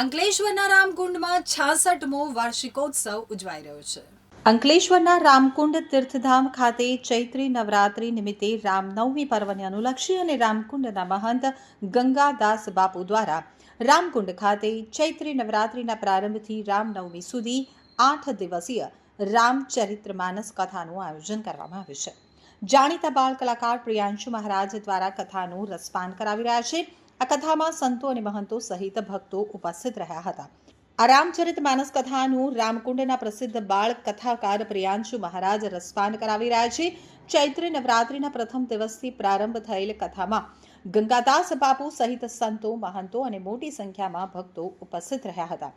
અંકલેશ્વરના રામકુંડમાં છાસઠમો વાર્ષિકોત્સવ ઉજવાઈ રહ્યો છે અંકલેશ્વરના રામકુંડ તીર્થધામ ખાતે ચૈત્રી નવરાત્રિ નિમિત્તે રામનવમી પર્વને અનુલક્ષી અને રામકુંડના મહંત ગંગાદાસ બાપુ દ્વારા રામકુંડ ખાતે ચૈત્રી નવરાત્રિના પ્રારંભથી રામનવમી સુધી આઠ દિવસીય રામચરિત્રમાનસ કથાનું આયોજન કરવામાં આવ્યું છે જાણીતા બાળ કલાકાર પ્રિયાંશુ મહારાજ દ્વારા કથાનું રસપાન કરાવી રહ્યા છે આ કથામાં સંતો અને મહંતો સહિત ભક્તો ઉપસ્થિત રહ્યા હતા આ રામચરિત માનસ કથાનું રામકુંડના પ્રસિદ્ધ બાળ કથાકાર પ્રિયાંશુ મહારાજ રસપાન કરાવી રહ્યા છે ચૈત્ર નવરાત્રિના પ્રથમ દિવસથી પ્રારંભ થયેલ કથામાં ગંગાદાસ બાપુ સહિત સંતો મહંતો અને મોટી સંખ્યામાં ભક્તો ઉપસ્થિત રહ્યા હતા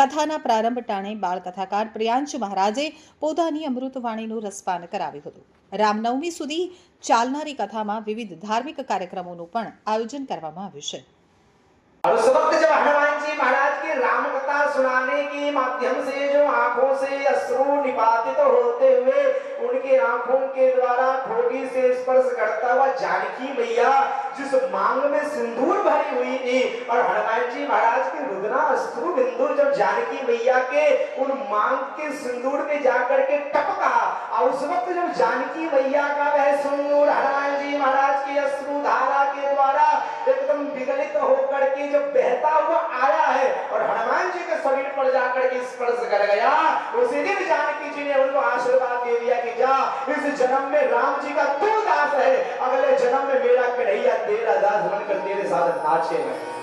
કથાના પ્રારંભતાણે બાળ કથાકાર પ્રિયાંશ મહારાજે પોદાની અમૃત વાણીનો રસપાન કરાવ્યો હતો. રામ નવમી સુધી ચાલનારી કથામાં વિવિધ ધાર્મિક કાર્યક્રમોનું પણ આયોજન કરવામાં આવ્યું છે.ारसવક્ત જ્યારે હરનાજી મહારાજ કે રામકથા સુનાને કે માધ્યમ સે જો આંખો સે अश्रु निपातित होते हुए उनके आंखों के द्वारा ठोडी से स्पर्श करता हुआ जानकी मैया जिस मांग में सिंदूर भरी हुई है और हरणाय जी महाराज के रुधना अश्रु बिंदु जानकी मैया के उन मांग के सिंदूर में जाकर के टपका और उस वक्त जब जानकी मैया का वह सिंदूर हनुमान जी महाराज के अश्रु धारा के द्वारा एकदम विगलित होकर के जब बहता हुआ आया है और हनुमान जी के शरीर पर जाकर के स्पर्श कर गया उसी दिन जानकी जी ने उनको आशीर्वाद दे दिया कि जा इस जन्म में राम जी का तू दास है अगले जन्म में मेरा कन्हैया तेरा दास बनकर तेरे साथ नाचेगा